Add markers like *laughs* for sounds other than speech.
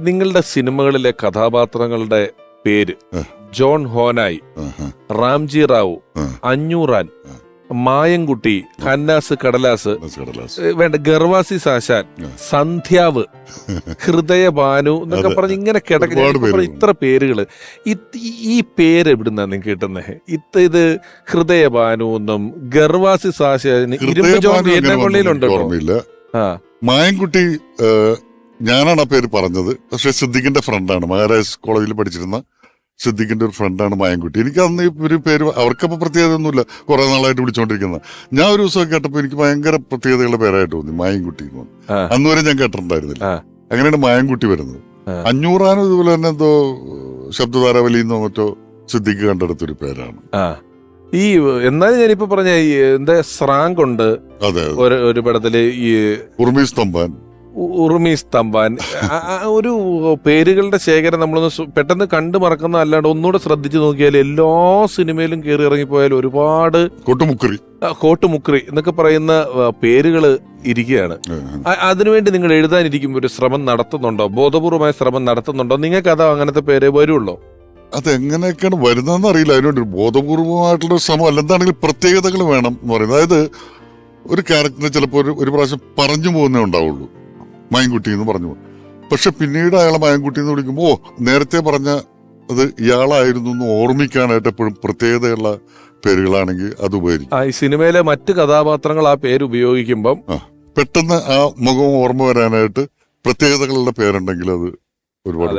നിങ്ങളുടെ സിനിമകളിലെ കഥാപാത്രങ്ങളുടെ പേര് ജോൺ ഹോനായി. റാംജി റാവു. അഞ്ഞൂറാൻ മായംകുട്ടി മായൻകുട്ടി ഖന്നാസ് കടലാസ് വേണ്ട ഗർവാസി സാശാൻ സന്ധ്യാവ് *laughs* ഹൃദയ ഭാനു എന്നൊക്കെ. പറഞ്ഞ് ഇങ്ങനെ കിടക്കുന്ന ഇത്ര പേരുകൾ. ഇത് ഈ- പേര് എവിടുന്നാ നിങ്ങൾ കിട്ടുന്നത് ഇത് ഇത് ഹൃദയ ഭാനു എന്നും ഗർവാസി സാശാൻ ഇരുമ്പ് ജോൺ ഹൃദയഭാനു എന്നെ കൊള്ളിയിലുണ്ടോ മായൻകുട്ടി ഞാനാണ് ആ പേര് പറഞ്ഞത്. പക്ഷെ സിദ്ദിഖിന്റെ ഫ്രണ്ടാണ് മഹാരാജ് കോളേജിൽ പഠിച്ചിരുന്ന സിദ്ദിഖിന്റെ ഒരു ഫ്രണ്ടാണ് മായൻകുട്ടി എനിക്ക് അന്ന് ഒരു പേര് അവർക്കപ്പോൾ പ്രത്യേകത ഒന്നുമില്ല കുറെ നാളായിട്ട് വിളിച്ചോണ്ടിരിക്കുന്ന. ഞാൻ ഒരു ദിവസം കേട്ടപ്പോൾ എനിക്ക് ഭയങ്കര പ്രത്യേകതകളുടെ പേരായിട്ട് തോന്നി മായൻകുട്ടി എന്ന്. അന്ന് വരെ ഞാൻ കേട്ടിട്ടുണ്ടായിരുന്നില്ല. അങ്ങനെയാണ് മായൻകുട്ടി വരുന്നത്. അഞ്ഞൂറാനും ഇതുപോലെ തന്നെ എന്തോ ശബ്ദധാരാവലിന്നോ മറ്റോ സിദ്ദിഖ് കണ്ടെടുത്തൊരു പേരാണ്. ഈ എന്നാലും ഞാനിപ്പോ പറഞ്ഞ എന്താ സ്രാങ്ക് ഉണ്ട്. ഒരു പടത്തിൽ ഈ ഉർമീസ് തമ്പാൻ. ഉറുമി സ്തംഭാൻ ഒരു പേരുകളുടെ ശേഖരം നമ്മളൊന്ന് പെട്ടെന്ന് കണ്ടു മറക്കുന്ന അല്ലാണ്ട് ഒന്നുകൂടെ ശ്രദ്ധിച്ചു നോക്കിയാൽ എല്ലാ സിനിമയിലും കയറി ഇറങ്ങിപ്പോയാൽ ഒരുപാട് കോട്ടുമുക്രി കോട്ടുമുക്രി എന്നൊക്കെ പറയുന്ന പേരുകൾ ഇരിക്കുകയാണ്. അതിനുവേണ്ടി നിങ്ങൾ എഴുതാനിരിക്കുമ്പോൾ ഒരു ശ്രമം നടത്തുന്നുണ്ടോ? ബോധപൂർവമായ ശ്രമം നടത്തുന്നുണ്ടോ? നിങ്ങൾക്ക് അത് അങ്ങനത്തെ പേര് വരുള്ളൂ. അതെങ്ങനെയൊക്കെയാണ് വരുന്നതെന്ന് അറിയില്ല. അതിനുവേണ്ടി ഒരു ബോധപൂർവമായിട്ടുള്ള ശ്രമം അല്ല എന്താണെങ്കിൽ പ്രത്യേകതകൾ വേണം എന്ന് പറയുന്നത്. അതായത് ഒരു ക്യാരക്ടറിനെ ചിലപ്പോൾ ഒരു ഒരു പ്രാവശ്യം പറഞ്ഞു പോകുന്നേ ഉണ്ടാവുള്ളൂ. മയൻകുട്ടി എന്ന് പറഞ്ഞു. പക്ഷെ പിന്നീട് അയാളെ മയൻകുട്ടി എന്ന് വിളിക്കുമ്പോൾ നേരത്തെ പറഞ്ഞ അത് ഇയാളായിരുന്നു എന്ന് ഓർമ്മിക്കാനായിട്ട് എപ്പോഴും പ്രത്യേകതയുള്ള പേരുകളാണെങ്കിൽ അത് ഉപകരിക്കും. ആ ഈ സിനിമയിലെ മറ്റ് കഥാപാത്രങ്ങൾ ആ പേര് ഉപയോഗിക്കുമ്പം പെട്ടെന്ന് ആ മുഖം ഓർമ്മ വരാനായിട്ട് പ്രത്യേകതകളുടെ പേരുണ്ടെങ്കിൽ അത് ഒരുപാട്.